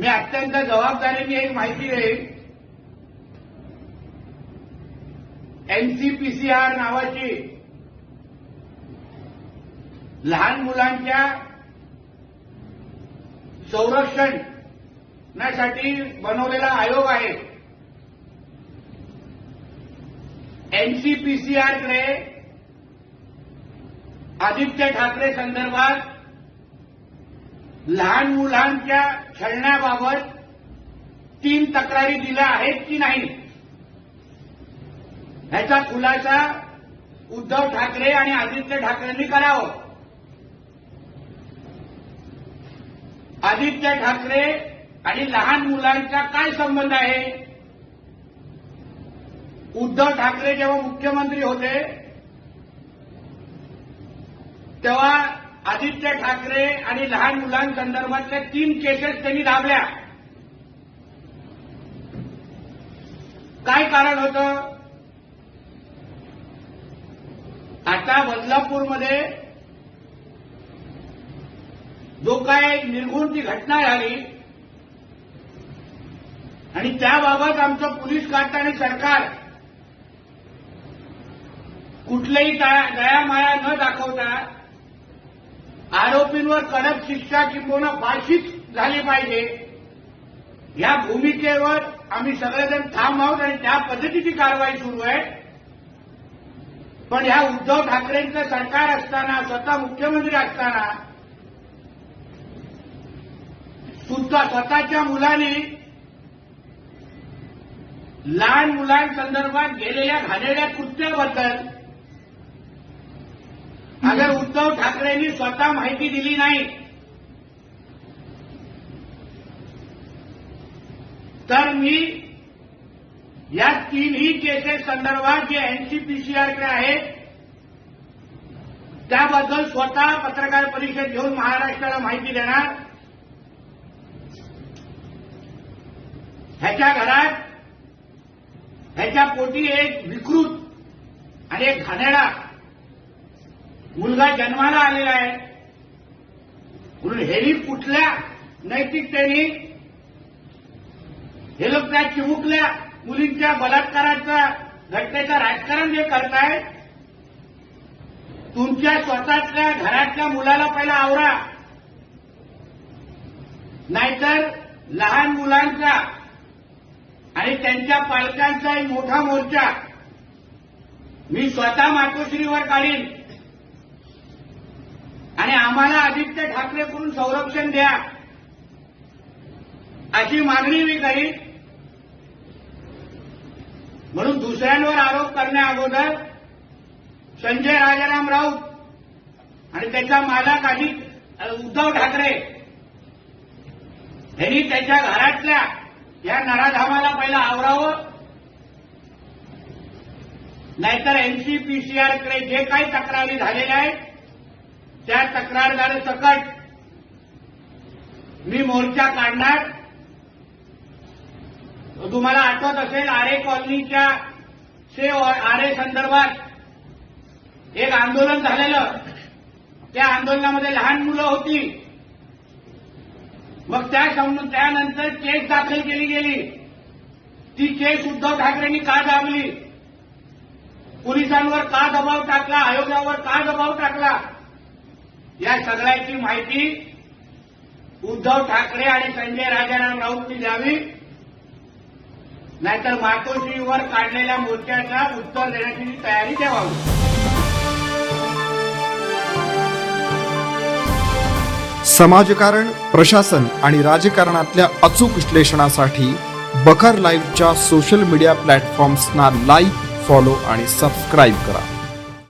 मी अत्यंत जबाबदारीने एक माहिती देईन. एनसीपीसीआर नावाची लहान मुलांच्या संरक्षणासाठी बनवलेला आयोग आहे. एनसीपीसीआरकडे आदित्य ठाकरे संदर्भात लहान मुलांच्या छळण्याबाबत तीन तक्रारी दिल्या आहेत की नाही? ह्याचा खुलासा उद्धव ठाकरे आणि आदित्य ठाकरेंनी करावं. आदित्य ठाकरे आणि लहान मुलांचा काय संबंध आहे? उद्धव ठाकरे जेव्हा मुख्यमंत्री होते तेव्हा आदित्य ठाकरे आणि लहान मुलांसंदर्भातल्या तीन केसेस त्यांनी दाबल्या. काय कारण होतं? आता बदलापूरमध्ये जो काय निर्घुणती घटना झाली आणि त्याबाबत आमचं पोलीस खातं आणि सरकार कुठलेही दया- दयामाया न दाखवता आरोपींवर कडक शिक्षा किंबहुना फाशीच झाली पाहिजे. या भूमिकेवर आम्ही सगळेजण ठाम आहोत आणि त्या पद्धतीची कारवाई सुरू आहे. पण ह्या उद्धव ठाकरेंचं सरकार असताना स्वतः मुख्यमंत्री असताना सुद्धा स्वतःच्या मुलांनी लहान मुलांसंदर्भात गेलेल्या घाणेरड्या कृत्याबद्दल अगर उद्धव ठाकरेंनी स्वतः माहिती दिली नाही तर मी या तीनही केसेस संदर्भात जे एनसीपीसीआरकडे आहेत त्याबद्दल स्वतः पत्रकार परिषद घेऊन महाराष्ट्राला माहिती देणार. ह्याच्या घरात ह्याच्या पोटी एक विकृत आणि एक घाणेडा मुलगा जन्माला आलेला आहे. म्हणून हेही कुठल्या नैतिकतेने हे लोक त्या चिमुकल्या मुलींच्या बलात्काराचा घटनेचं राजकारण जे करतायत तुमच्या स्वतःच्या घरातल्या मुलाला पहिला आवरा. नाहीतर लहान मुलांचा आणि त्यांच्या पालकांचा एक मोठा मोर्चा. मी स्वतः मातोश्रीवर काढीन. आणि आम्हाला आदित्य ठाकरेकडून संरक्षण द्या. अशी मागणी मी करीन. म्हणून दुसऱ्यांवर आरोप करण्या अगोदर संजय राजाराम राऊत आणि त्याचा मालक आधी उद्धव ठाकरे यांनी त्याच्या घरातल्या या नराधामाला पहिला आवरावं. नाहीतर एनसीपीसीआरकडे जे काही तक्रारी झालेल्या आहेत तक्रारदार सकट. मी मोर्चा काढणार. तुम्हाला आठवत असेल आरे कॉलनीच्या से आरे संदर्भात एक आंदोलन झालेलं. त्या आंदोलनामध्ये लहान मुलं होती. मग त्या त्यानंतर केस दाखल केली गेली. ती केस उद्धव ठाकरेंनी का दाबली? पोलिसांवर का दबाव टाकला? आयोगावर का दबाव टाकला? या सगळ्याची माहिती उद्धव ठाकरे आणि संजय राजाराम राऊतनी द्यावी. नाहीतर मातोश्रीवर काढलेल्या मोर्चाला उत्तर देण्याची तयारी ठेवावी. समाजकारण प्रशासन आणि राजकारणातल्या अचूक विश्लेषणासाठी बखर लाईव्हच्या सोशल मीडिया प्लॅटफॉर्म्सना लाईक फॉलो आणि सबस्क्राईब करा.